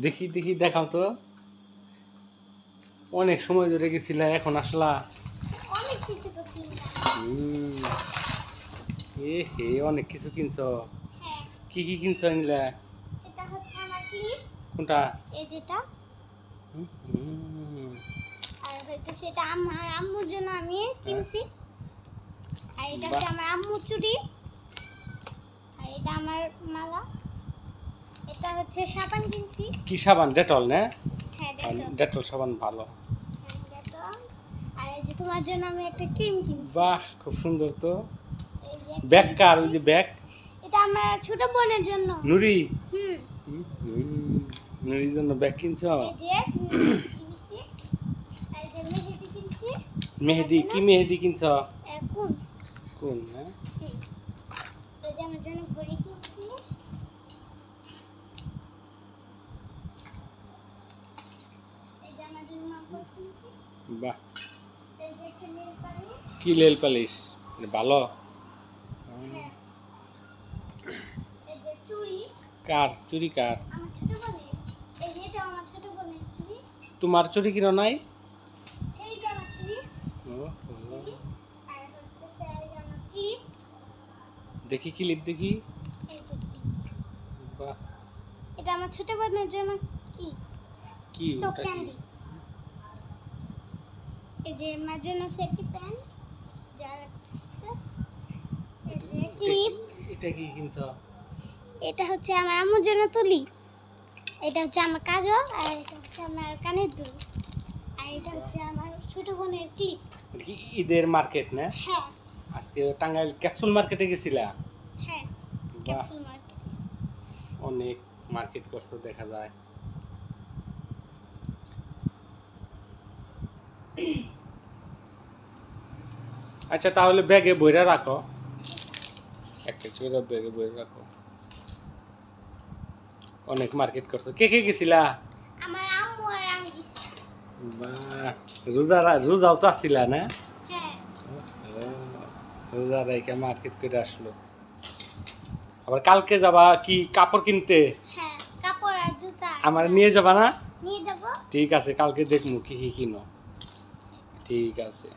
দেখি দেখি দেখাও তো। অনেক সময় ধরে গেছিলা এখন আসলা। এ হে অনেক কিছু কিনছ। হ্যাঁ। কি কি কিনছ নিলা এটা হচ্ছে আমার ক্লিপ কোনটা? এই যেটা। আর হইতেছে এটা আমার আম্মুর জন্য আমি কিনছি। আর এটা হচ্ছে আমার আম্মুর চুড়ি। আর এটা আমার মালা। এটা হচ্ছে সাবান কিনছি। কি সাবান? ডেটল না? হ্যাঁ ডেটল সাবান ভালো। হ্যাঁ, আর এই যে তোমার জন্য আমি একটা ক্রিম কিনছি। বাহ খুব সুন্দর তো। ব্যাগ কার? ওই যে ব্যাগ? এটা আমার ছোট বোনের জন্য। নুরি? হুম। নুরির জন্য ব্যাগ কিনছ? এই যে কিনছি। আর যে মেহেদি কিনছি। মেহেদি? কি মেহেদি কিনছ? কোন কোন হ্যাঁ এই যে আমার জন্য ঘড়ি কিনছি এই যে আমার জন্য মাফলার কিনছি বাহ। কি লেল পালিশ? ভালো? হ্যাঁ। কার? চুরি কার? তোমার চুরি কিনো নাই? দেখি ক্লিপ দেখি। এই যে clip। বাহ। এটা আমার ছোট বোনের জন্য কি? কি? চোখ ওটা কি? ক্যান্ডি। এই যে আমার জন্য সেফটি প্যান যার। এই যে এটা- ক্লিপ। এটা কি কিনছ? এটা হচ্ছে আমার আম্মুর জন্য তুলি। এটা হচ্ছে আমার কাজল আর এটা হচ্ছে আমার কানের দুল। আর এটা হচ্ছে আমার ছোট বোনের ক্লিপ। কি ঈদের মার্কেট না? হ্যাঁ। আজকে টাঙ্গাইল ক্যাপসুল মার্কেটে গেছিলা? হ্যাঁ ক্যাপসুল মার্কেট। অনেক মার্কেট করছ দেখা যায়। আচ্ছা তাহলে ব্যাগে বইরা রাখো। একটা ছোট ব্যাগে বইরা রাখো। অনেক মার্কেট করছ। কে কে গেছিলা? আমার আম্মু আর আমি বাহ রোজা রোজাও তো আসছিলা না? হ্যাঁ। রোজা রাইকা মার্কেট করে আসলো। আবার কালকে যাবা কি কাপড় কিনতে? হ্যাঁ কাপড় আর জুতা। আমার নিয়ে যাবা না? নিয়ে যাব। ঠিক আছে কালকে দেখব কি কি কিনো। ঠিক আছে।